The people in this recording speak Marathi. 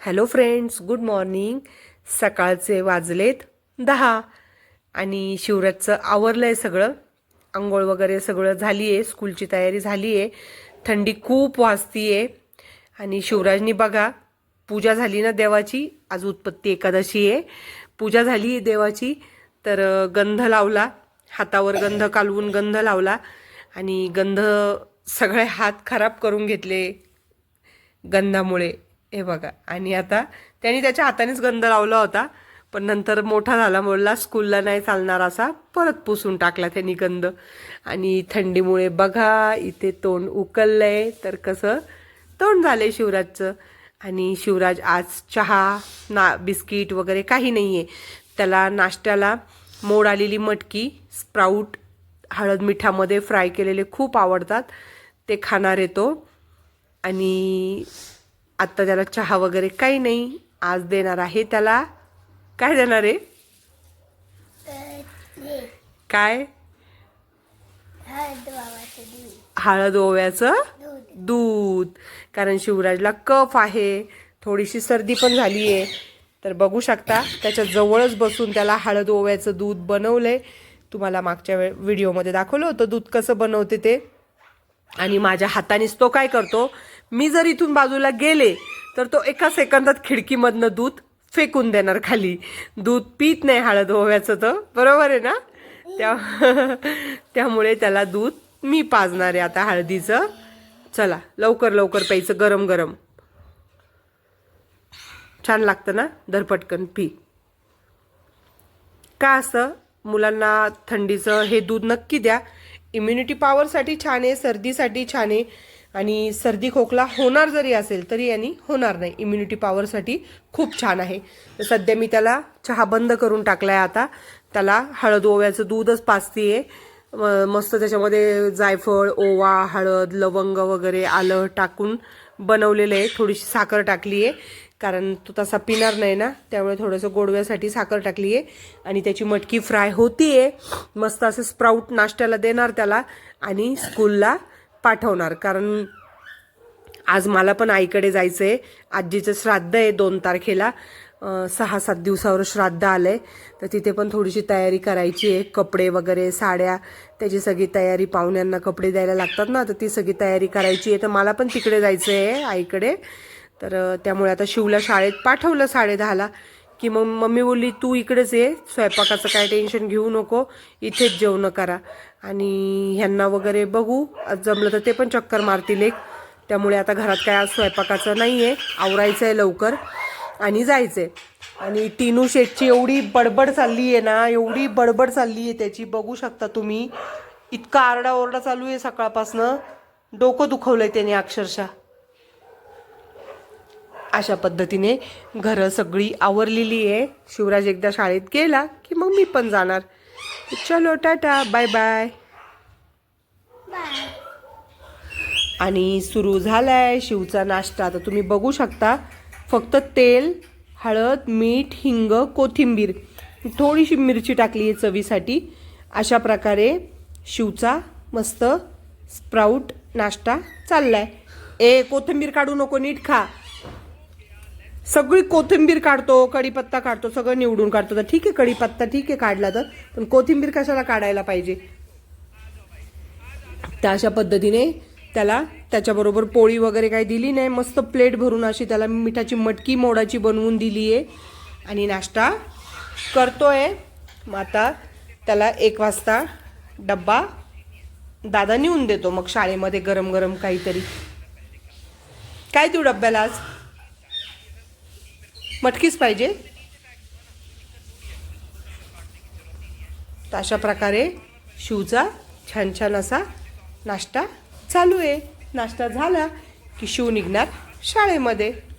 Hello friends good morning. सकाळचे वाजलेत दहा आणि शिवराजचं आवरलं आहे सगळं. आंघोळ वगैरे सगळं झाली आहे स्कूलची तयारी झाली आहे थंडी खूप वाजती आहे आणि शिवराजनी बघा पूजा झाली ना देवाची? आज उत्पत्ती एकादशी आहे पूजा झाली देवाची तर गंध लावला. हातावर गंध कालवून गंध लावला. आणि गंध सगळे हात खराब करून घेतले गंधामुळे. हे बघा. आणि आता त्यांनी त्याच्या हातानेच गंध लावला होता. पण नंतर मोठा झाला बोलला स्कूलला नाही चालणार असा. परत पुसून टाकला त्यांनी गंध. आणि थंडीमुळे बघा इथे तोंड उकललंय. तर कसं तोंड झालंय शिवराजचं. आणि शिवराज आज चहा ना बिस्किट वगैरे काही नाही आहे त्याला नाश्त्याला मोड आलेली मटकी स्प्राऊट हळद मिठामध्ये फ्राय केलेले खूप आवडतात. ते खाणार येतो आणि आत्ता त्याला चहा वगैरे काही नाही. आज देणार आहे त्याला. काय देणार आहे? काय? हळद ओव्याचं दूध. कारण शिवराजला कफ आहे. थोडीशी सर्दी पण झाली आहे तर बघू शकता त्याच्या जवळच बसून त्याला हळद ओव्याचं दूध बनवलंय. तुम्हाला मागच्या वेळ व्हिडिओमध्ये दाखवलं होतं दूध कसं बनवते ते. आणि माझ्या हातानेच तो काय करतो? मी जर इथून बाजूला गेले तर तो एका सेकंदात खिडकीमधनं दूध फेकून देणार खाली. दूध पीत नाही हळद ओव्याचं तर. बरोबर आहे ना? त्या त्यामुळे त्याला दूध मी पाजणार आहे आता हळदीचं. चला लवकर लवकर प्यायचं गरम गरम. छान लागतं ना? दरपटकन पी. का असं? मुलांना थंडीचं हे दूध नक्की द्या. इम्युनिटी पॉवरसाठी छान आहे सर्दीसाठी छान आहे. आणि सर्दी खोकला होणार जरी असेल तरी यांनी होणार नाही. इम्युनिटी पॉवरसाठी खूप छान आहे. तर सध्या मी त्याला चहा बंद करून टाकलाय आता. त्याला हळद ओव्याचं दूधच पाचतीये म- मस्त त्याच्यामध्ये जायफळ ओवा हळद लवंग वगैरे आलं टाकून बनवलेलं आहे. थोडीशी साखर टाकली आहे कारण तो तसा पिणार नाही ना त्यामुळे थोडंसं गोडव्यासाठी साखर टाकली आहे आणि त्याची मटकी फ्राय होतीये. मस्त असं स्प्राऊट नाश्त्याला देणार त्याला. आणि स्कूलला पाठवणार. कारण आज मला पण आईकडे जायचं आहे आजीचं श्राद्ध आहे दोन तारखेला. सहा सात दिवसावर श्राद्ध आलंय. तर तिथे पण थोडीशी तयारी करायची आहे. कपडे वगैरे साड्या त्याची सगळी तयारी पाहुण्यांना कपडे द्यायला लागतात ना. तर ती सगळी तयारी करायची आहे. तर मला पण तिकडे जायचं आहे आईकडे. तर त्यामुळे आता शिवला शाळेत पाठवलं साडेदहाला की मग मम्मी बोलली तू इकडेच ये स्वयंपाकाचं काय टेन्शन घेऊ नको इथेच जेवण करा. आणि ह्यांना वगैरे बघू जमलं तर ते पण चक्कर मारतील एक. त्यामुळे आता घरात काय आज स्वयंपाकाचं नाही आहे आवरायचं आहे लवकर आणि जायचंय. आणि टिनू शेटची एवढी बडबड चालली आहे ना एवढी बडबड चालली आहे त्याची बघू शकता तुम्ही. इतका आरडाओरडा चालू आहे सकाळपासनं. डोकं दुखवलंय त्याने अक्षरशः. अशा पद्धतीने घरं सगळी आवरलेली आहे. शिवराज एकदा शाळेत गेला की मग मी पण जाणार. चलो टाटा बाय बाय. आणि सुरू झालाय शिवचा नाश्ता. आता तुम्ही बघू शकता फक्त तेल हळद मीठ हिंग कोथिंबीर. थोडीशी मिरची टाकली आहे चवीसाठी. अशा प्रकारे शिवचा मस्त स्प्राऊट नाश्ता चाललाय. ए कोथिंबीर काढू नको नीट खा. सगळी कोथिंबीर काढतो कढीपत्ता काढतो सगळं निवडून काढतो. तर ठीक आहे कढीपत्ता ठीक आहे काढला तर. पण कोथिंबीर कशाला काढायला पाहिजे? त्या अशा पद्धतीने त्याला त्याच्याबरोबर पोळी वगैरे काही दिली नाही. मस्त प्लेट भरून अशी त्याला मिठाची मटकी मोडाची बनवून दिली आहे. आणि नाश्ता करतोय. मग आता त्याला एक वाजता डब्बा दादा नेऊन देतो. मग शाळेमध्ये गरम गरम काहीतरी. काय देऊ डब्याला आज? मटकीच पाहिजे. तर अशा प्रकारे शिवचा छान छान असा नाश्ता चालू आहे. नाश्ता झाला की शिव निघणार शाळेमध्ये.